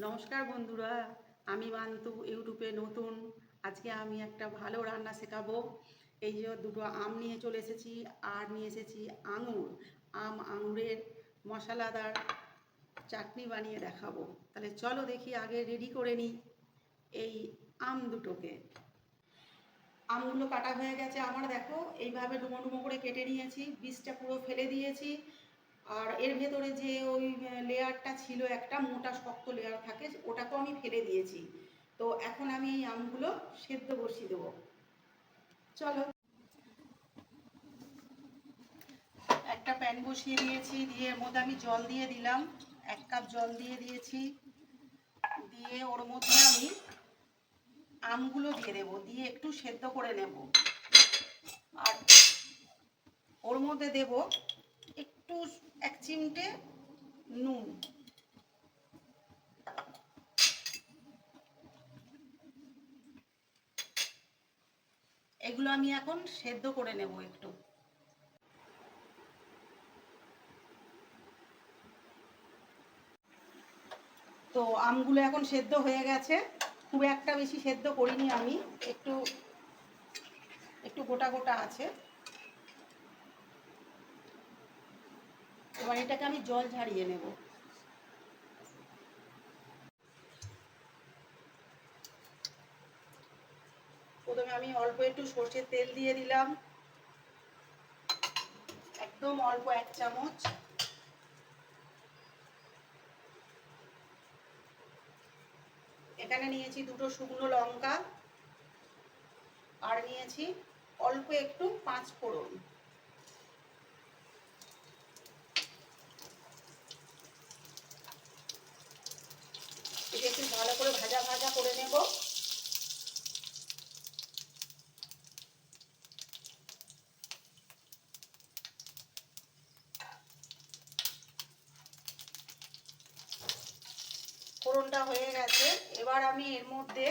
নমস্কার বন্ধুরা, আমি বান্তু ইউটিউবে নতুন। আজকে আমি একটা ভালো রান্না শেখাবো। এই যে দুটো আম নিয়ে চলে এসেছি, আর নিয়ে এসেছি আঙুর। আম আঙুরের মশলাদার চাটনি বানিয়ে দেখাবো। তাহলে চলো দেখি আগে রেডি করে নিই এই আম দুটোকে। আমগুলো কাটা হয়ে গেছে আমার, দেখো। এইভাবে ডুমো ডুমো করে কেটে নিয়েছি, বীজটা পুরো ফেলে দিয়েছি। আর এর ভেতরে যে ওই লেয়ারটা ছিল, একটা মোটা শক্ত লেয়ার থাকে, ওটাকেও আমি ফেলে দিয়েছি। তো এখন আমি এই আমগুলো সেদ্ধ বসিয়ে দেবো। চলো। একটা প্যান বসিয়ে দিয়েছি, দিয়ে এর মধ্যে আমি জল দিয়ে দিলাম। এক কাপ জল দিয়ে দিয়েছি। দিয়ে ওর মধ্যে আমি আমগুলো দিয়ে দেবো, দিয়ে একটু সেদ্ধ করে নেব। আর ওর মধ্যে দেব একটু এক চিমটে নুন। এগুলো আমি এখন সেদ্ধ করে নেব একটু। তো আমগুলো এখন সেদ্ধ হয়ে গেছে। খুব একটা বেশি সেদ্ধ করিনি আমি। একটু একটু গোটা গোটা আছে। এবার এটাকে আমি জল ঝাড়িয়ে নেব। প্রথমে আমি অল্প একটু সর্ষের তেল দিয়ে দিলাম। একদম অল্প এক চামচ। এখানে নিয়েছি দুটো শুকনো লঙ্কা। আর নিয়েছি অল্প একটু পাঁচ ফোড়ন এটা একটু ভালো করে ভাজা ভাজা করে নেব ফোড়নটা হয়ে গেছে এবার আমি এর মধ্যে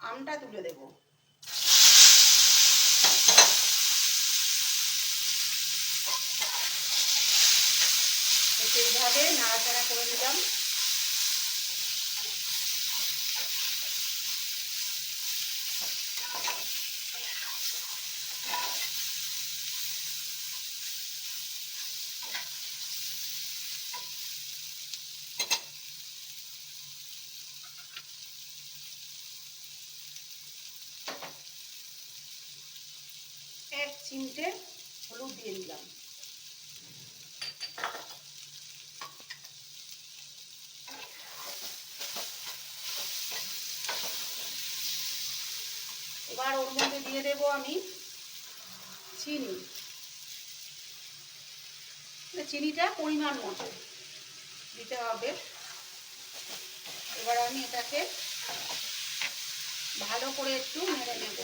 আমটা তুলে দেব। এইভাবে নাড়াচাড়া করে নিলাম। চিমটে হলুদ দিয়ে দিলাম। এবার ওর মধ্যে দিয়ে দেব আমি চিনি। মানে চিনিটা পরিমাণ মতো দিতে হবে। এবার আমি এটাকে ভালো করে একটু মেরে নেব।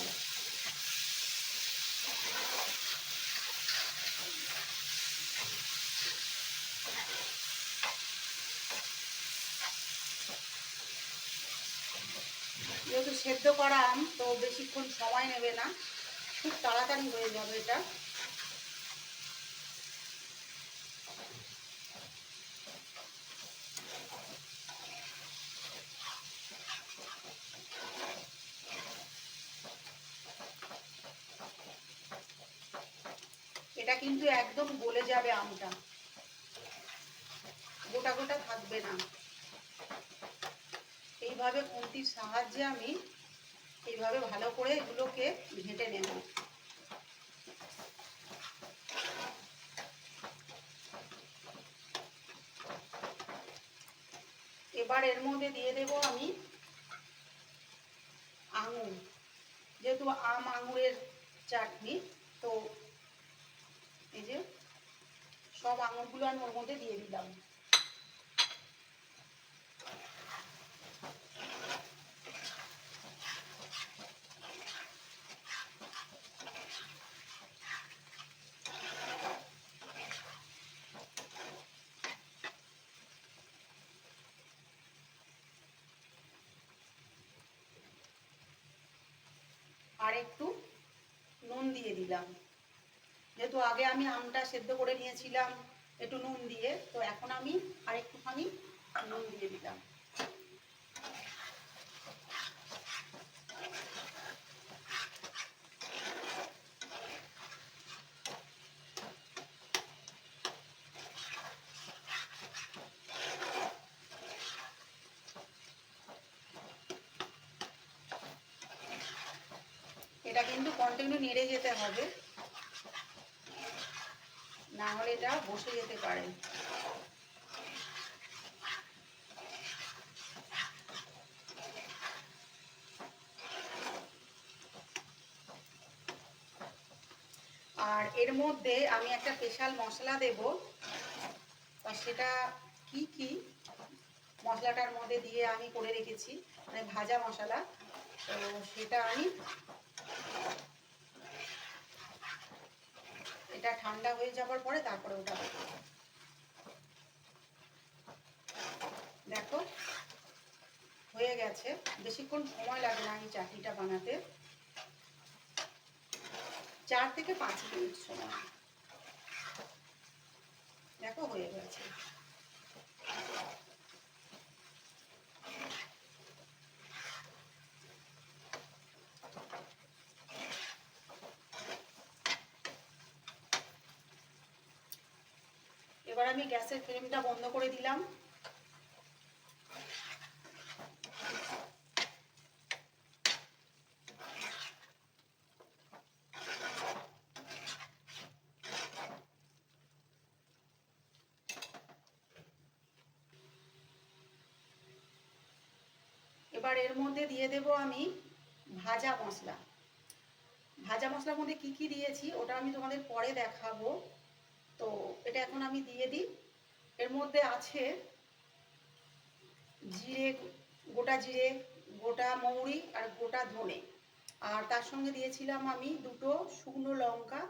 যেহেতু সেদ্ধ করা আম, তো বেশিক্ষণ সময় নেবে না। খুব তাড়াতাড়ি হয়ে যাবে এটা। এটা কিন্তু একদম গলে যাবে আমটা। গোটা গোটা থাকবে না। এইভাবে খুন্তির সাহায্যে আমি এইভাবে ভালো করে এগুলোকে ঘেঁটে নেব। এবার এর মধ্যে দিয়ে দেব আমি আঙুর। যেহেতু আম আঙুরের চাটনি, তো এই যে সব আঙুরগুলো আমি ওর মধ্যে দিয়ে দিলাম। আর একটু নুন দিয়ে দিলাম। যেহেতু আগে আমি আমটা সেদ্ধ করে নিয়েছিলাম, একটু নুন দিয়ে, তো এখন আমি আর একটুখানি নুন দিয়ে দিলাম কন্টিনিউ নেড়ে যেতে হবে। না হলে এটা বসে যেতে পারে। আর এর মধ্যে আমি একটা স্পেশাল মশলা দেব। তা সেটা কি কি? মশলাটার মধ্যে দিয়ে আমি করে রেখেছি মানে ভাজা মশলা। তো সেটা আমি এটা ঠান্ডা হয়ে যাওয়ার পরে তারপরে ওটা দেখো, হয়ে গেছে। বেশিক্ষণ সময় লাগে না এই চাটনিটা বানাতে। চার থেকে পাঁচ মিনিট সময়। দেখো, হয়ে গেছে। এবার আমি গ্যাসের ফ্লেমটা বন্ধ করে দিলাম। এবার এর মধ্যে দিয়ে দেব আমি ভাজা মশলা। ভাজা মশলার মধ্যে কি কি দিয়েছি, ওটা আমি তোমাদের পরে দেখাবো। তো এটা এখন আমি দিয়ে দিই। এর মধ্যে আছে জিরে, গোটা জিরে, গোটা মৌরি আর গোটা ধনে। আর তার সঙ্গে দিয়েছিলাম আমি দুটো শুকনো লঙ্কা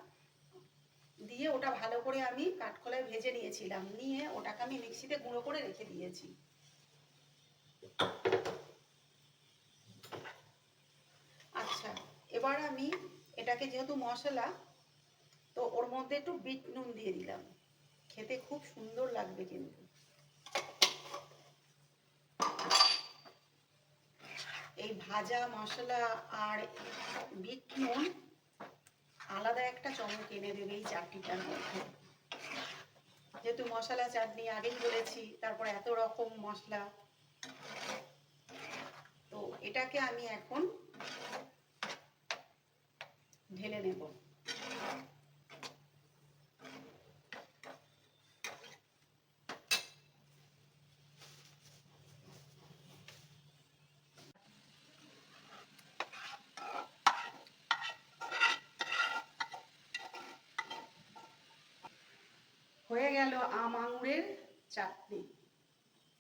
দিয়ে ওটা ভালো করে আমি কাঠকলায় ভেজে নিয়েছিলাম। নিয়ে ওটাকে আমি মিক্সিতে গুঁড়ো করে রেখে দিয়েছি। আচ্ছা এবার আমি এটাকে যেহেতু মশলা তো ওর মধ্যে একটু বিট নুন দিয়ে দিলাম। খেতে খুব সুন্দর লাগবে কিন্তু। এই ভাজা মশলা আর বিট নুন আলাদা একটা চমক এনে দেবে এই চাটনিটার মধ্যে। যেহেতু মশলা চাটনি আগেই বলেছি, তারপর এত রকম মশলা। তো এটাকে আমি এখন ঢেলে নেব। হয়ে গেল আম আঙুরের চাটনি।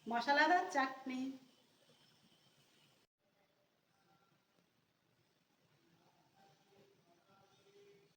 মশলাদার চাটনি।